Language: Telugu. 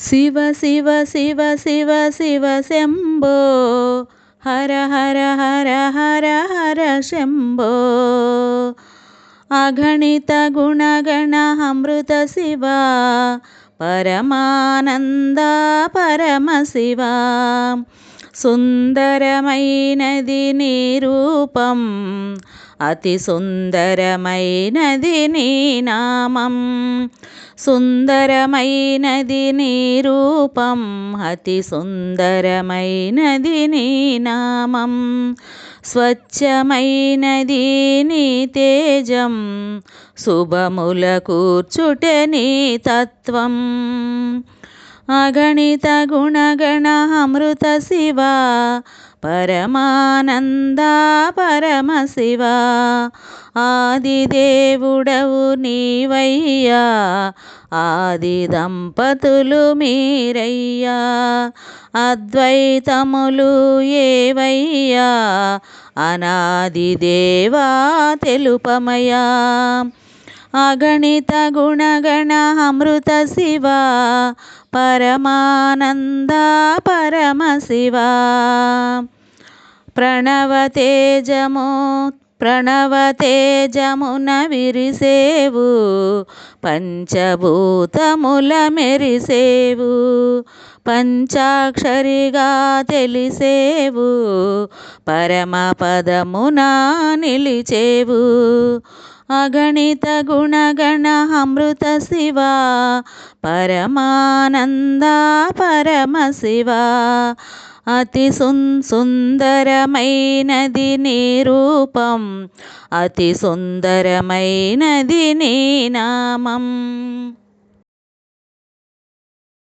శివ శివ శివ శివ శివ శంభో. హర హర హర హర హర శంభో. అగణిత గుణగణ అమృత శివ పరమానంద పరమశివ సుందరమైనది నీ రూపం అతి సుందరమైనది నీ నామం సుందరమైనది నీ రూపం అతి సుందరమైనది నీ నామం స్వచ్ఛమైనది నీ తేజం శుభముల కూర్చుట నీ తత్వం. అగణిత గుణగణ అమృత శివ పరమానంద పరమశివ ఆదిదేవుడవు నీవయ్యా ఆది దంపతులు మీరయ్యా అద్వైతములు ఏవయ్యా అనాది దేవా తెలుపమయా అగణిత గుణగణ అమృత శివ పరమానంద పరమశివ ప్రణవతేజము ప్రణవతేజమున విరిసేవు పంచభూతముల మెరిసేవు పంచాక్షరిగా తెలిసేవు పరమపదమున నిలిచేవు అగణిత గుణగణ అమృత శివ పరమానంద పరమశివ అతి సున్ సుందరమైనది నీ రూపం అతి సుందరమైనది నీ నామం